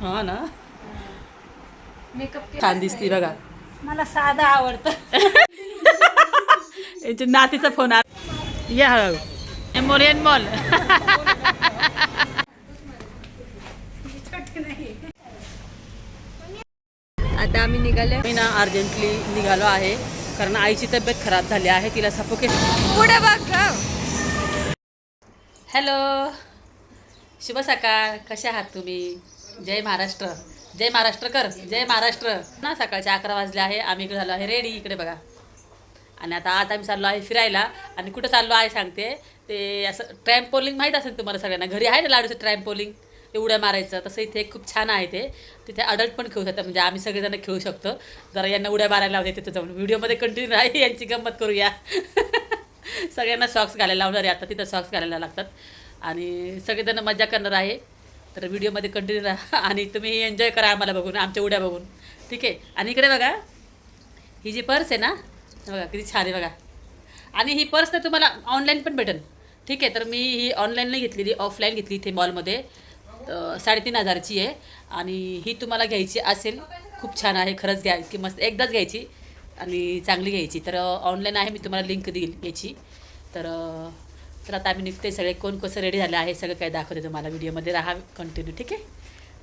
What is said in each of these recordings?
हा ना? मेकअप छान दिसती बघा. मला साधं आवडतं. यांच्या नातीचा फोन या एमोल एनमोल आता आम्ही निघाले मी ना अर्जंटली निघालो आहे. कारण आईची तब्येत खराब झाली आहे. तिला सफोकेट पुढे बघ हॅलो शुभ सकाळ. कसे आहात तुम्ही? जय महाराष्ट्र. जय महाराष्ट्र कर. जय महाराष्ट्र. ना सकाळचे अकरा वाजले आहे. आम्ही इकडे झालो आहे. रेडी इकडे बघा. आणि आता आज आम्ही चाललो आहे फिरायला. आणि कुठं चाललो आहे सांगते. ते असं ट्रॅम्पोलिंग माहीत असेल तुम्हाला सगळ्यांना? घरी आहे ना लाडूचं ट्रॅम्पोलिंग ते उड्या मारायचं. तसं इथे खूप छान आहे ते. तिथे अडल्ट पण खेळू शकतात. म्हणजे आम्ही सगळेजण खेळू शकतो. जरा यांना उड्या मारायला लावते तिथं जाऊन. व्हिडिओमध्ये कंटिन्यू राही. यांची गंमत करूया. सगळ्यांना सॉक्स घालायला लावणार आहे. आता तिथं सॉक्स घालायला लागतात. आणि सगळेजण मजा करणार आहे. तर व्हिडिओमध्ये कंटिन्यू राहा. आणि तुम्ही एन्जॉय करा आम्हाला बघून आमच्या उड्या बघून. ठीक आहे? आणि इकडे बघा ही जी पर्स आहे ना बघा किती छान आहे बघा. आणि ही पर्स तर तुम्हाला ऑनलाईन पण भेटेल. ठीक आहे? तर मी ही ऑनलाईन नाही घेतलेली ऑफलाईन घेतली इथे मॉलमध्ये साडेतीन हजारची आहे. आणि ही तुम्हाला घ्यायची असेल खूप छान आहे खरंच घ्या की मस्त एकदाच घ्यायची आणि चांगली घ्यायची. तर ऑनलाईन आहे मी तुम्हाला लिंक देईल याची. तर तर आता आम्ही निघते सगळे. कोण कसं रेडी झाले आहे सगळं काही दाखवते तुम्हाला व्हिडिओमध्ये राहा कंटिन्यू ठीक आहे?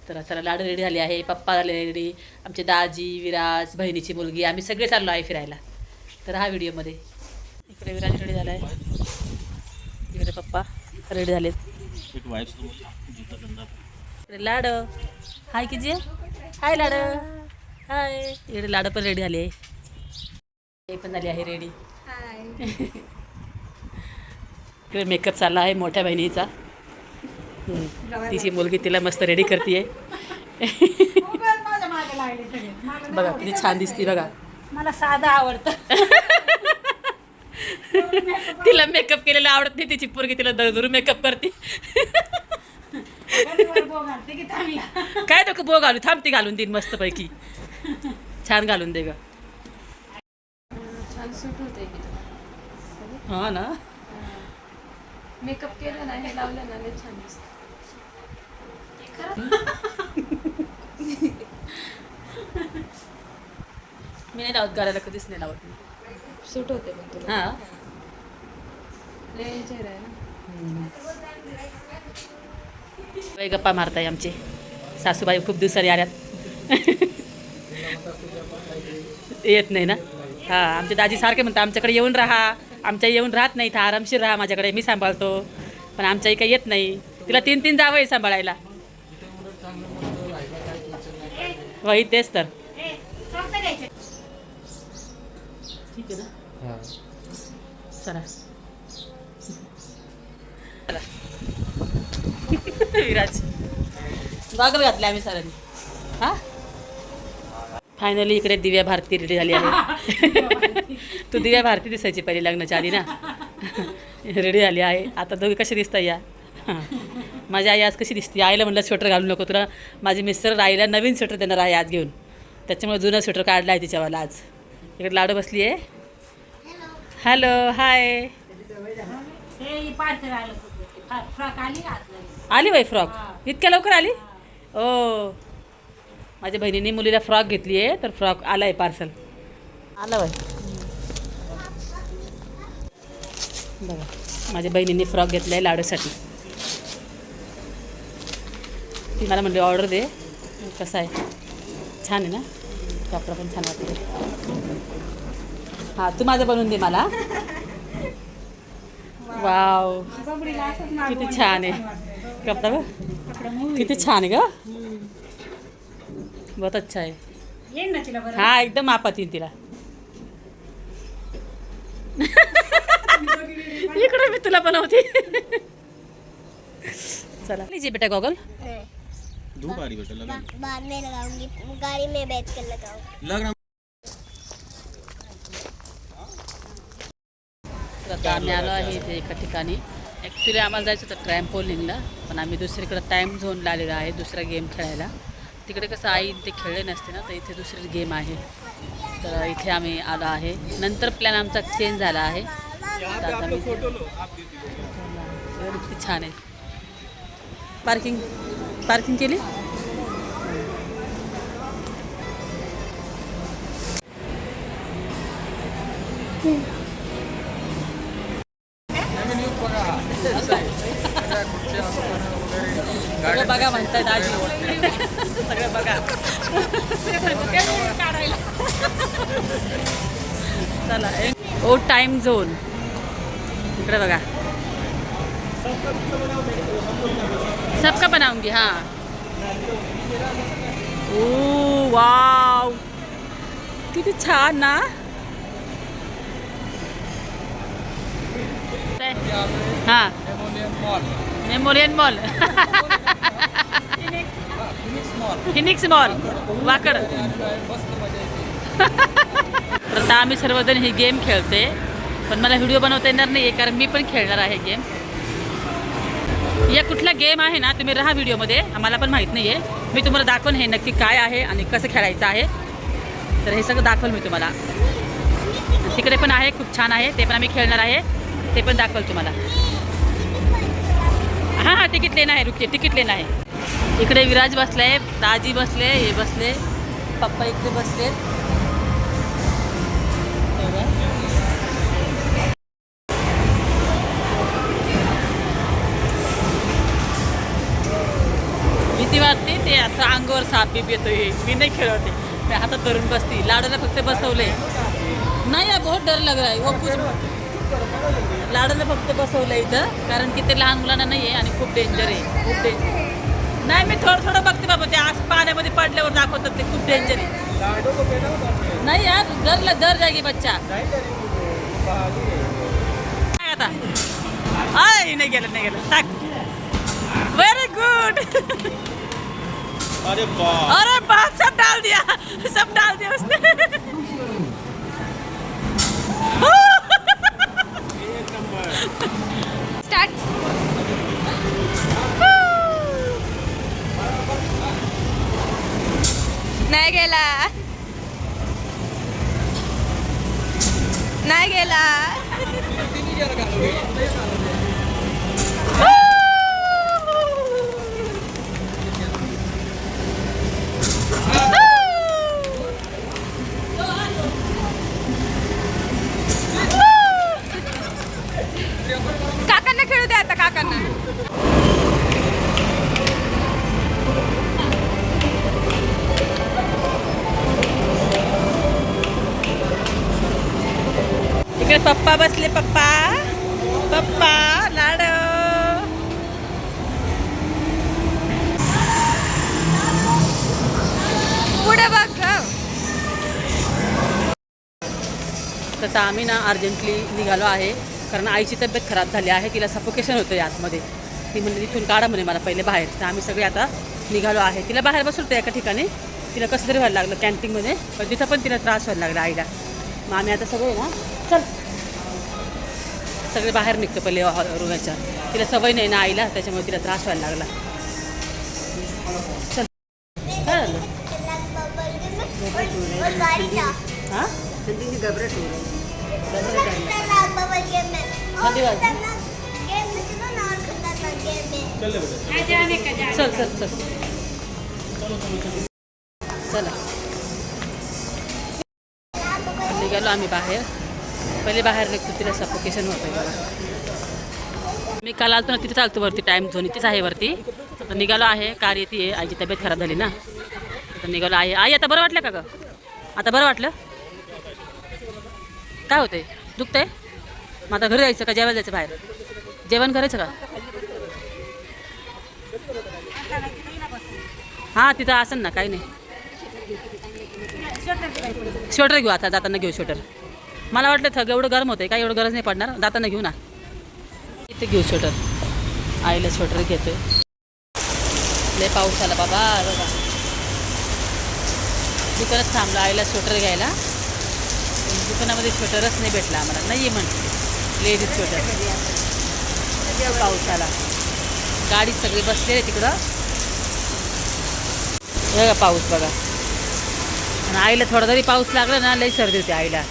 तर चला लाडू रेडी झाले आहे पप्पा झाले रेडी आमचे दाजी विराज बहिणीची मुलगी आम्ही सगळे चाललो आहे फिरायला. तर हा व्हिडिओमध्ये इकडे विराज रेडी झाला आहे इकडे पप्पा रेडी झालेत. इकडे लाड. हाय की जे हाय लाड. हाय इकडे लाड पण रेडी झाली आहे. हे पण झाली आहे रेडी इकडे मेकअप चालला आहे मोठ्या बहिणीचा. तिची मुलगी तिला मस्त रेडी करते बघा किती छान दिसते बघा. मला साधं आवडतं. तिला मेकअप केलेला आवडत नाही तिची पोरगी तिला दरदूर मेकअप करते. काय नको बो घालू थांबती घालून देईन मस्तपैकी. छान घालून दे ग. छान सूट होते की हा ना. मेकअप केलं ना हे लावलं ना लय छान दिसतं. मी नाही लावत घालायला कधीच नाही लावत मी. सूट होते पण तुला. हा. लय चेहरा आहे ना. बाई गप्पा मारताय आमचे. सासूबाई खूप दिवसांनी आल्यात. येत नाही ना? हा आमचे दाजी सारखे म्हणतात आमच्याकडे येऊन राहा. आमच्या येऊन राहत नाही इथं आरामशीर राहा. माझ्याकडे मी सांभाळतो. पण आमच्या काही येत नाही. तिला तीन तीन जावं आहे सांभाळायला. वही तेच तर. ठीक आहे ना? चला. विराज. गॉगल घातले आम्ही सरांनी. हा? फायनली इकडे दिव्या भारती रेडी झाली आहे. तू दिव्या भारती दिसायची पहिली लग्नाच्या आधी ना? रेडी झाली आहे. आता दोघी कशी दिसता या? माझी आई आज कशी दिसते? आईला म्हणलं स्वेटर घालू नको तुला. माझे मिस्टर आईला नवीन स्वेटर देणार आहे आज घेऊन. त्याच्यामुळे जुनं स्वेटर काढलं आहे तिच्यावाला आज. इकडे लाडू बसली आहे. हॅलो हाय पार्सल आलं. फ्रॉक आली आतमध्ये? आली बाई फ्रॉक? इतक्या लवकर आली? ओ. माझ्या बहिणीने मुलीला फ्रॉक घेतली आहे तर फ्रॉक आला आहे पार्सल. आलं बाई बघा माझ्या बहिणीने फ्रॉक घेतला आहे लाडूसाठी. ती मला म्हणली ऑर्डर दे. कसं आहे? छान आहे ना? कपडा पण छान वाटते हां तू माझं बनवून दे मला. वाव. किती छान आहे. कपडा किती छान आहे ग. बहुत अच्छा आहे येईन ना तिला बरं. हा एकदम मापात येईल तिला। इकडे मी तुला बनवते। चला। लीजिए बेटा गॉगल। धूप आ रही बेटा लगा। बाद में लगाऊंगी। गाड़ी में बैठ कर लगाऊंगी। लग रहा आता आम्ही आलो आहे इथे एका ठिकाणी. ॲक्च्युली आम्हाला जायचं होतं ट्रॅम्पोलिंगला पण आम्ही दुसरीकडे टाईम झोनला आलेलो आहे दुसरा गेम खेळायला. तिकडे कसं आई ते खेळले नसते ना तर इथे दुसरीच गेम आहे. तर इथे आम्ही आलो आहे. नंतर प्लॅन आमचा चेंज झाला आहे. छान आहे. पार्किंग पार्किंग केली? बघा म्हणतात आजी. सगळं बघा. चला ओ टाइम झोन इकडे बघा. सबका बनाऊंगी हाँ. Oh wow. किती छान ना. हां. Memorial mall Phoenix mall Wakad. तर आता आम्ही सर्वजण ही गेम खेळते. पण मला व्हिडिओ बनवता येणार नाही आहे कारण मी पण खेळणार आहे गेम या कुठला गेम आहे ना तुम्ही राहा व्हिडिओमध्ये आम्हाला पण माहीत नाही आहे मी तुम्हाला दाखवून हे नक्की काय आहे आणि कसं खेळायचं आहे. तर हे सगळं दाखवल मी तुम्हाला. तिकडे पण आहे खूप छान आहे. ते पण आम्ही खेळणार आहे. ते पण दाखवल तुम्हाला. हां हां तिकीट लेणं आहे रुके तिकीट लेणं आहे. इकडे विराज बसले दाजी बसले हे बसले पप्पा इकडे बसले. भीती वाटते ते असं अंगावर साप बीप हे मी नाही खेळवते. मी हातात धरून बसती लाडूला फक्त बसवलंय. नाही या बहुत हो, डर लग रहा है वो हो, कुछ लाडूला फक्त बसवलं इथं कारण की ते लहान मुलांना नाही आहे आणि खूप डेंजर आहे खूप डेंजर नाही मी थोडं थोडं बघते बाबा ते आज पाण्यामध्ये पडल्यावर दाखवतात ते खूप डेंजर नाही यार डर डर जागी बच्चा. काय आता? आय नाही गेलं नाही गेलं. टाक. व्हेरी गुड अरे बाप. अरे बाप सब डाल दिया. सब डाल दिया उसने. स्टार्ट नाही गेला. नाही गेला. पप्पा पप्पा. पप्पा लाड. पुढे बघ तर आता आम्ही ना अर्जंटली निघालो आहे. कारण आईची तब्येत खराब झाली आहे. तिला सफोकेशन होतं आतमध्ये. ती म्हणजे तिथून काढा म्हणे मला पहिले बाहेर. तर आम्ही सगळे आता निघालो आहे. तिला बाहेर बसवतो एका ठिकाणी. तिला कसं तरी व्हायला लागलं कॅन्टीनमध्ये पण तिथं पण तिला त्रास व्हायला लागला आईला. मग आम्ही आता सगळे ना चल. सगळे बाहेर निघतो पहिले रुग्णाच्या. तिला सवय नाही ना आईला त्याच्यामुळे तिला त्रास व्हायला लागला. चल. काय झालं? हां? खाली चल चल चल. चला. निघालो आम्ही बाहेर. पहिले बाहेर निघतो तिला सफोकेशन होतं बघा मी काल आलतो ना तिथे चालतो वरती टाईम झोन इथेच आहे वरती. आता निघालो आहे कार येते आहे आईची तब्येत खराब झाली ना. आता निघालो आहे. आई आता बरं वाटलं का गं? आता बरं वाटलं? काय होतंय? दुखतंय? मग आता घरी जायचं का? जेवायला जायचं बाहेर? जेवण करायचं का? हां तिथं असेल ना काही नाही. स्वेटर घेऊ आता जाताना घेऊ स्वेटर मला वाटलं थग एवढं गरम होतं काय एवढं गरज नाही पडणार. दातानं घेऊ ना इथे घेऊ स्वेटर आईला स्वेटर घेतोय. लय पाऊस आला बाबा बाबा दुकानात थांबलं आईला स्वेटर घ्यायला. पण दुकानामध्ये स्वेटरच नाही भेटला आम्हाला. नाही आहे म्हटलं लेडीज स्वेटर पाऊस आला. गाडी सगळी बसलेली आहे तिकडं. हे बघा पाऊस बघा. आणि आईला थोडा जरी पाऊस लागला ना लई सर्दी होती आईला.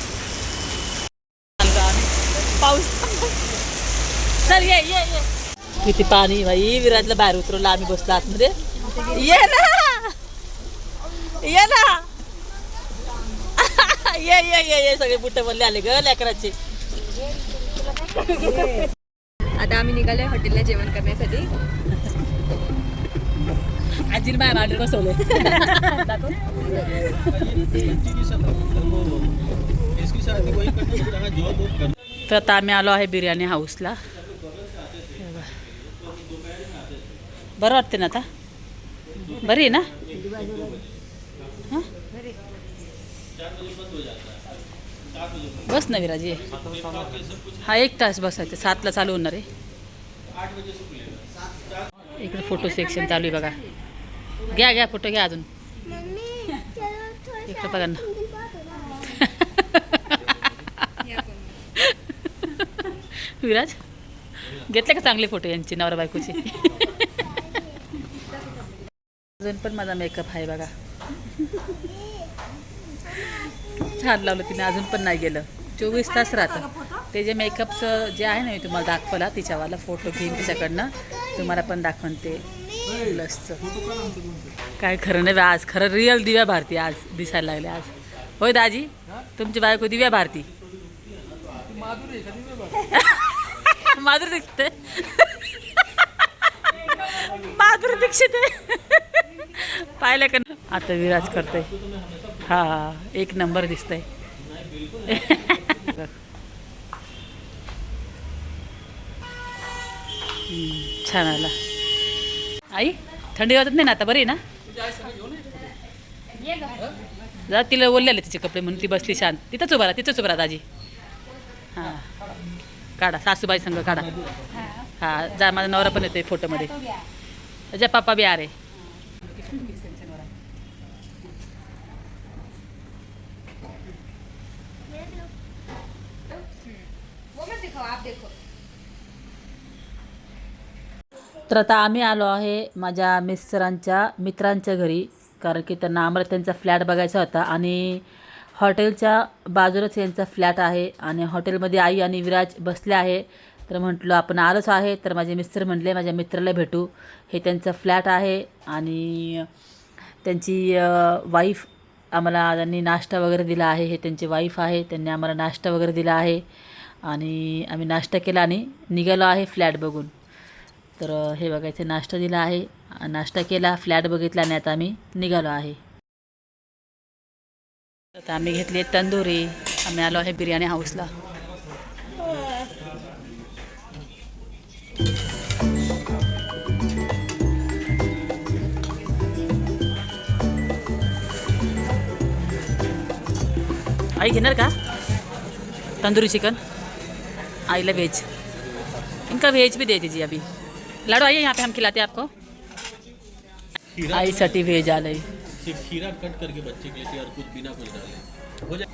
पाऊस. चल ये ये ये. किती पाणी भाई विराजला बाहेर उतरवलं आम्ही बसलो आतमध्ये. ये ना. ये ना. ये ये ये ये. सगळे बुट बोलले आले ग लेकराचे. आता आम्ही निघालोय हॉटेलला जेवण करण्यासाठी. आजीने बाय भांडे बसवले जॉब तर आता आम्ही आलो आहे बिर्याणी हाऊसला. बरं वाटते ना आता? बरी आहे ना? हं? बस ना विराजी. हा एक तास बसायचं सातला चालू होणार आहे. इकडे फोटो सेक्शन चालू आहे बघा. घ्या घ्या फोटो घ्या अजून. इकडे बघा ना. विराज? घेतले का चांगले फोटो यांचे नवरा बायकोचे? अजून पण माझा मेकअप आहे बघा. छान लावलं तिने अजून पण नाही गेलं. चोवीस तास राहतं. ते जे मेकअपचं जे आहे ना मी तुम्हाला दाखवला तिच्यावाला फोटो घेईन तिच्याकडनं. तुम्हाला पण दाखवून ते प्लसचं काय खरं नाही बा, आज खरं रिअल दिव्या भारती आज दिसायला लागले आज. होय दाजी? तुमची बायको दिव्या भारती? माधुरी दीक्षित माधुरी दीक्षित आहे पाहिलं का ना? आता विराज करते हा एक नंबर दिसतंय छान आला आई थंडी वाजत नाही ना आता बरी आहे ना जा तिला ओढलेले तिचे कपडे म्हणून ती बसली शांत तिथंच उभा राहा तिथंच उभा राहा दाजी काढा सासूबाई संग काढा. हा जा माझा नवरा पण येतोय फोटोमध्ये. त्याच्या पप्पा बी आ तर आता आम्ही आलो आहे माझ्या मिस्टरांच्या मित्रांच्या घरी. कारण की त्यांना आम्हाला त्यांचा फ्लॅट बघायचा होता आणि हॉटेलच्या बाजूलाच यांचा फ्लॅट आहे आणि हॉटेलमध्ये आई आणि विराज बसले आहे. तर म्हटलं आपण आलोच आहे. तर माझे मिस्टर म्हटले माझ्या मित्राला भेटू. हे त्यांचं फ्लॅट आहे आणि त्यांची वाईफ आम्हाला त्यांनी नाश्ता वगैरे दिला आहे. हे त्यांची वाईफ आहे. त्यांनी आम्हाला नाश्ता वगैरे दिला आहे. आणि आम्ही नाश्ता केला आणि निघालो आहे फ्लॅट बघून. तर हे बघायचं नाश्ता दिला आहे. नाश्ता केला फ्लॅट बघितला आणि आता आम्ही निघालो आहे. आता आम्ही घेतली आहे तंदुरी. आम्ही आलो आहे बिर्याणी हाऊसला. आई घेणार का? तंदुरी चिकन? आईला वेज इनका वेज भी दे दीजिए अभी. लाडू आइए यहाँ पे हम खिलाते हैं आपको. आईसाठी व्हेज आलंय. सिर्फ़ खीरा कट करके बच्चे के लिए और कुछ बिना कुछ डाले। हो जाए।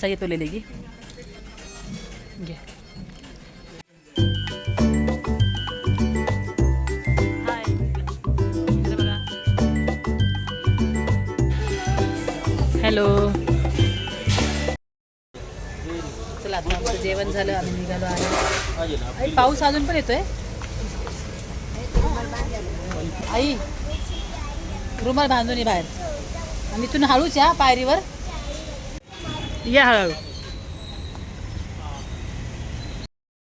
चाहिए तो ले लेगी. हॅलो। चला आता आमचं जेवण झालं आम्ही निघालो आहे. आई पाऊस अजून पण येतोय? आई रुमाल बांधून बाहेर. आणि इथून हळूच या पायरीवर. या हळूहळू.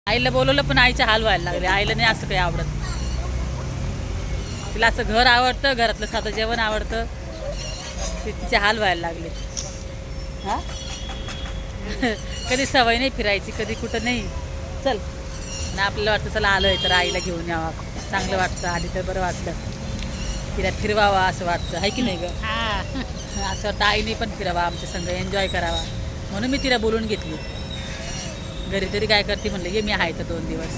आईला बोलवलं पण आईचे हाल व्हायला लागले. आईला नाही असं काही आवडत. तिला असं घर आवडतं घरातलं साधं जेवण आवडतं. ते तिचे हाल व्हायला लागले. हा? कधी सवय नाही फिरायची कधी कुठं नाही. चल. ना आपल्याला वाटतं चला आलोय तर आईला घेऊन यावं. चांगलं वाटतं आधी तर बरं वाटतं तिला फिरवावा असं वाटतं. आहे की नाही ग? असं वाटतं आईने पण फिरावा आमच्या संग एन्जॉय करावा. म्हणून मी तिला बोलून घेतली. घरी तरी काय करते म्हणलं ये मी आहे तर दोन दिवस.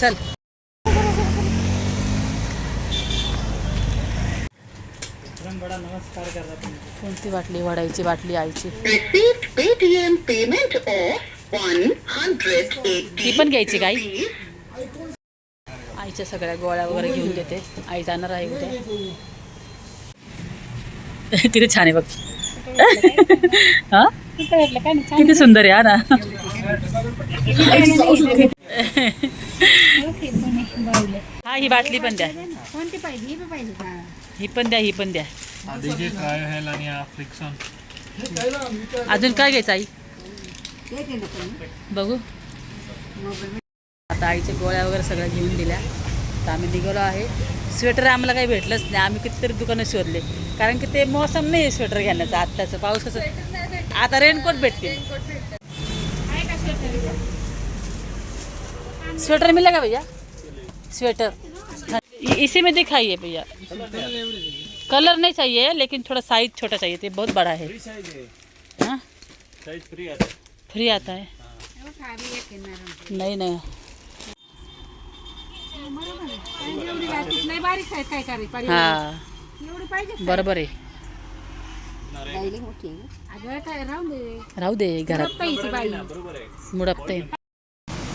चल. कोणती बाटली? वडायची बाटली आईची. Received Paytm payment of 180 ती पण घ्यायची का आई? आईच्या सगळ्या गोळ्या वगैरे घेऊन देते. आई जाणार आहे उद्या. किती छान आहे बघ. हा? किती सुंदर आहे हा ना? हा ही बाटली पण द्या. ही ही पण द्या ही पण द्या. देखिए काय है लानिया फ्रिक्शन अजून काय घ्यायचं आई? बघू. आता आईच्या गोळ्या वगैरे सगळ्या घेऊन दिल्या. तर आम्ही निघालो आहे. स्वेटर आम्हाला काही भेटलंच नाही. आम्ही कितीतरी दुकानं शोधले. कारण की ते मोसम नाही स्वेटर घेण्याचं आत्ताचं पाऊस कसं आता रेनकोट भेटते स्वेटर मिला क्या भैया? स्वेटर. हाँ, इसी में दिखाइए भैया. कलर नहीं चाहिए लेकिन थोड़ा साइज छोटा चाहिए. ये बहुत बड़ा है? हाँ फ्री आता है नहीं नहीं नाही बारीक आहे काय करायचं पाहिजे हाँ. एवढी पाहिजे बरोबर आहे. राहू दे. घरात. मुडपते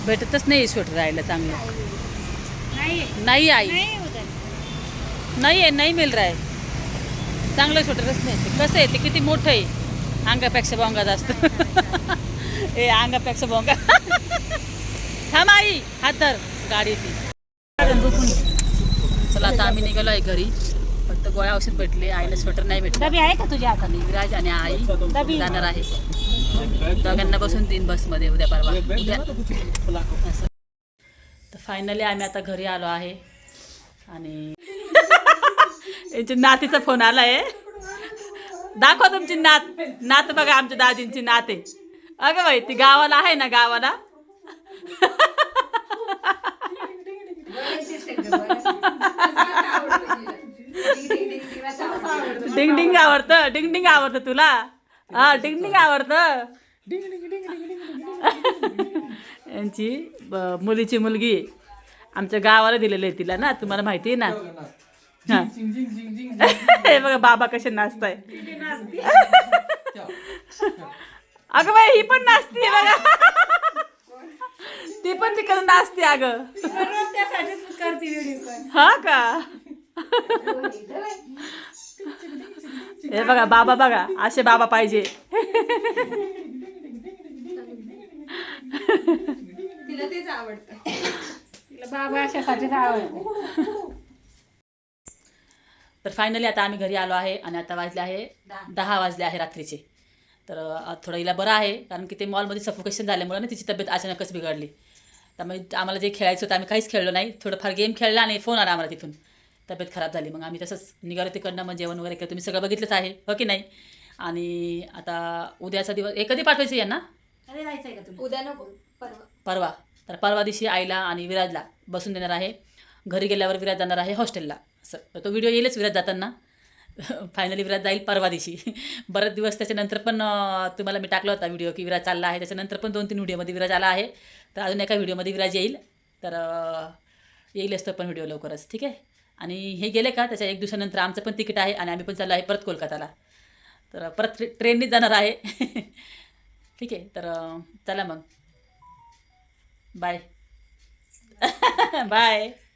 भेटतच नाही स्वेटर राहायला चांगलं. नाही. नाही आई. नाही होत आहे. नाही आहे नाही मिल रहा आहे चांगलं स्वेटरच नाही. कसं आहे ते किती मोठं आहे. अंगापेक्षा बोंगा जास्त. ए अंगापेक्षा बोंगा थांब आई हात धर. गाडी ती. चला आता आम्ही निघालो आहे घरी. फक्त गोळ्या औषध भेटले आईला स्वेटर नाही भेटलं. डबी आहे का तुझ्या आणि विराज आणि आई जाणार आहे. दोघांना बसून तीन बसमध्ये उद्या परवा. उद्या. असं. तर फायनली आम्ही आता घरी आलो आहे. आणि यांच्या नातीचा फोन आला आहे दाखवा तुमची नात. नात बघा आमच्या दाजींची नात. अगं बाई ती गावाला आहे ना गावाला? डिंग डिंग आवडतं डिंग डिंग आवडतं तुला? हा डिंग डिंग आवडतं? यांची ब- मुलीची मुलगी. आमच्या गावाला दिलेलं आहे तिला ना तुम्हाला माहिती आहे ना? हा. हे बघा बाबा कसे नाचताय. अगं बाई ही पण नाचते बघा. ती पण तिकडे नाचते अगं. हा का? हे बघा बाबा बघा असे बाबा पाहिजे. तिला बाबा अशासाठीच आवडते. तर फायनली आता आम्ही घरी आलो आहे आणि आता वाजले आहे दहा वाजले आहे रात्रीचे. तर थोडं हिला बरं आहे कारण की ते मॉलमध्ये सफोकेशन झाल्यामुळे ना तिची तब्येत अचानकच बिघडली. त्यामुळे आम्हाला जे खेळायचं होतं आम्ही काहीच खेळलो नाही. थोडंफार गेम खेळला आणि फोन आला आम्हाला तिथून. तब्येत खराब झाली. मग आम्ही तसंच निघालो तिकडनं मग जेवण वगैरे केलं. तुम्ही सगळं बघितलंच आहे हो की नाही? आणि आता उद्याचा दिवस हे कधी पाठवायचं यांना? उद्या नको परवा. परवा. तर परवा दिवशी आईला आणि विराजला बसून देणार आहे. घरी गेल्यावर विराज जाणार आहे हॉस्टेलला. असं. तर तो व्हिडिओ येईलच विराज जाताना. फायनली विराज जाईल परवा दिवशी. बरेच दिवस त्याच्यानंतर पण तुम्हाला मी टाकला होता व्हिडिओ की विराज चालला आहे. त्याच्यानंतर पण दोन तीन व्हिडिओमध्ये विराज आला आहे. तर अजून एका व्हिडिओमध्ये विराज येईल. तर येईल येईलच तो पण व्हिडिओ लवकरच. ठीक आहे? आणि हे गेले का? त्याच्या एक दिवसानंतर आमचं पण तिकीट आहे आणि आम्ही पण चाललो आहे परत कोलकाताला. तर परत ट्रे ट्रेननीच जाणार आहे. ठीक आहे? तर चला मग. Bye bye